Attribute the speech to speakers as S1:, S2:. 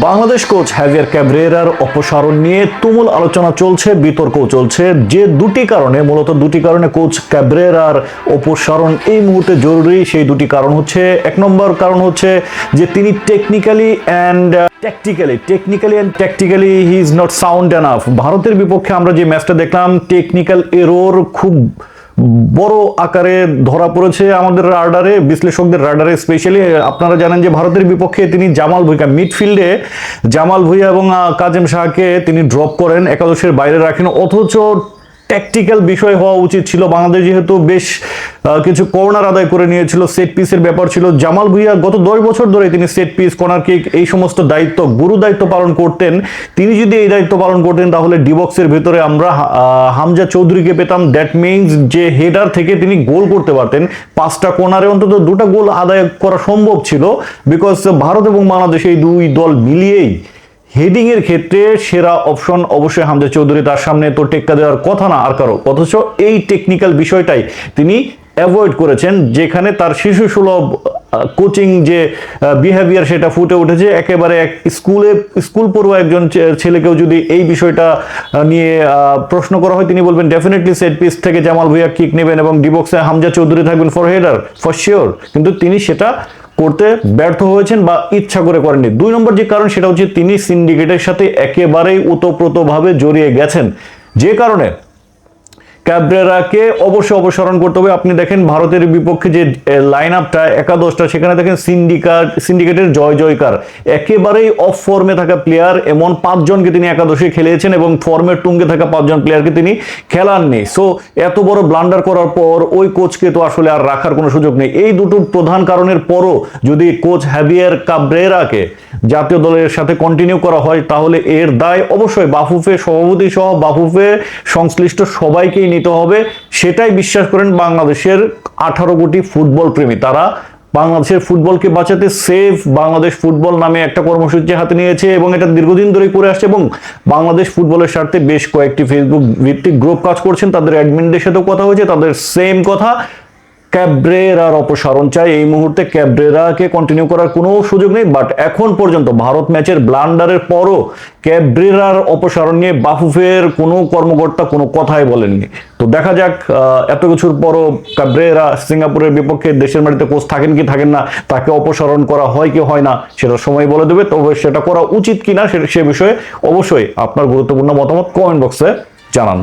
S1: Bangladesh coach heavier ক্যাব্রেরার অপসারণ নিয়ে তুমুল আলোচনা চলছে বিতর্ক চলছে। যে দুটি কারণে, মূলত দুটি কারণে কোচ ক্যাব্রেরার অপসারণ এই মুহূর্তে জরুরি, সেই দুটি কারণ হচ্ছে, এক নম্বর কারণ হচ্ছে যে তিনি technically and tactically technically and tactically he is not sound enough ভারতের বিপক্ষে আমরা যে ম্যাচটা দেখলাম টেকনিক্যাল এরোর খুব বড় আকারে ধরা পড়েছে আমাদের রাডারে, বিশ্লেষকদের রাডারে। স্পেশালি আপনারা জানেন যে ভারতের বিপক্ষে তিনি জামাল ভুইয়া মিডফিল্ডে জামাল ভুইয়া এবং কাজেম শাহকে তিনি ড্রপ করেন, একাদশের বাইরে রাখেন। অথচ ট্যাকটিক্যাল বিষয় হওয়া উচিত ছিল। বাংলাদেশ যেহেতু বেশ কিছু কর্নার আদায় করে নিয়েছিল সেট পিসের ব্যাপার ছিল। জামাল ভুইয়া গত দশ বছর ধরে তিনি সেট পিস কর্নার কিক এই সমস্ত দায়িত্ব, গুরু দায়িত্ব পালন করতেন। তিনি যদি এই দায়িত্ব পালন করতেন, তাহলে ডিবক্সের ভেতরে আমরা হামজা চৌধুরীকে পেতাম। দ্যাট মিনস যে হেডার থেকে তিনি গোল করতে পারতেন। পাঁচটা কর্নারে অন্তত দুটো গোল আদায় করা সম্ভব ছিল। বিকজ ভারত এবং বাংলাদেশ এই দুই দল মিলিয়েই হেডিং এর ক্ষেত্রে সেরা অপশন অবশ্যই হামজা চৌধুরী। তার সামনে তো টেক্কা দেওয়ার কথা না আর কারও। অথচ এই টেকনিক্যাল বিষয়টাই তিনি অ্যাভয়েড করেছেন, যেখানে তার শিশু সুলভ কোচিং যে বিহেভিয়ার সেটা ফুটে উঠেছে, একেবারে এক স্কুলে, স্কুল পড়ুয়া একজন ছেলেকেও যদি এই বিষয়টা নিয়ে প্রশ্ন করা হয়, তিনি বলবেন ডেফিনেটলি সেট পিস থেকে জামাল ভুইয়া কিক নেবেন এবং ডিবক্সে হামজা চৌধুরী থাকবেন ফর হেডার ফর শিওর কিন্তু তিনি সেটা করতে ব্যর্থ হয়েছেন বা ইচ্ছা করে করেননি। দুই নম্বর যে কারণ, সেটা হচ্ছে তিনি সিন্ডিকেটের সাথে একেবারেই ওতপ্রোতভাবে জড়িয়ে গেছেন। যে কারণে ক্যাব্রেরাকে অবশ্যই অপসারণ করতে হবে। আপনি দেখেন ভারতের বিপক্ষে যে লাইন আপটা একাদশটা, সেখানে দেখেন সিন্ডিকাট সিন্ডিকেটের জয় জয়কার। একেবারেই অফ ফর্মে থাকা প্লেয়ার এমন পাঁচজনকে তিনি একাদশে খেলিয়েছেন এবং ফর্মের টুঙ্গে থাকা পাঁচজন প্লেয়ারকে তিনি খেলাননি। সো এত বড় ব্লান্ডার করার পর ওই কোচকে তো আসলে আর রাখার কোনো সুযোগ নেই। এই দুটো প্রধান কারণের পরও যদি কোচ হ্যাভিয়ার কাব্রেরাকে জাতীয় দলের সাথে কন্টিনিউ করা হয়, তাহলে এর দায় অবশ্যই বাফুফে সভাপতি সহ বাফুফে সংশ্লিষ্ট সবাইকেই নিতে হবে। সেটাই বিশ্বাস করেন বাংলাদেশের আঠারো কোটি ফুটবল প্রেমী। তারা বাংলাদেশের ফুটবলকে বাঁচাতে সেফ বাংলাদেশ ফুটবল নামে একটা কর্মসূচি হাতে নিয়েছে এবং এটা দীর্ঘদিন ধরে করে আসছে এবং বাংলাদেশ ফুটবলের স্বার্থে বেশ কয়েকটি ফেসবুক ভিত্তিক গ্রুপ কাজ করছেন। তাদের অ্যাডমিনদের সাথেও কথা হয়েছে, তাদের সেম কথা। ক্যাব্রেরার অপসারণ চাই। এই মুহূর্তে ক্যাব্রেরাকে কন্টিনিউ করার কোনো সুযোগ নেই বাট এখন পর্যন্ত ভারত ম্যাচের ব্লান্ডারের পরও ক্যাব্রেরার অপসারণ নিয়ে বাফুফের কোনো কর্মকর্তা কোনো কথাই বলেননি। তো দেখা যাক এত কিছুর পরও ক্যাব্রেরা সিঙ্গাপুরের বিপক্ষে দেশের মাটিতে কোচ থাকেন কি থাকেন না, তাকে অপসারণ করা হয় কি হয় না, সেটা সময় বলে দেবে। তবে সেটা করা উচিত কিনা সে সে বিষয়ে অবশ্যই আপনার গুরুত্বপূর্ণ মতামত কমেন্ট বক্সে জানান।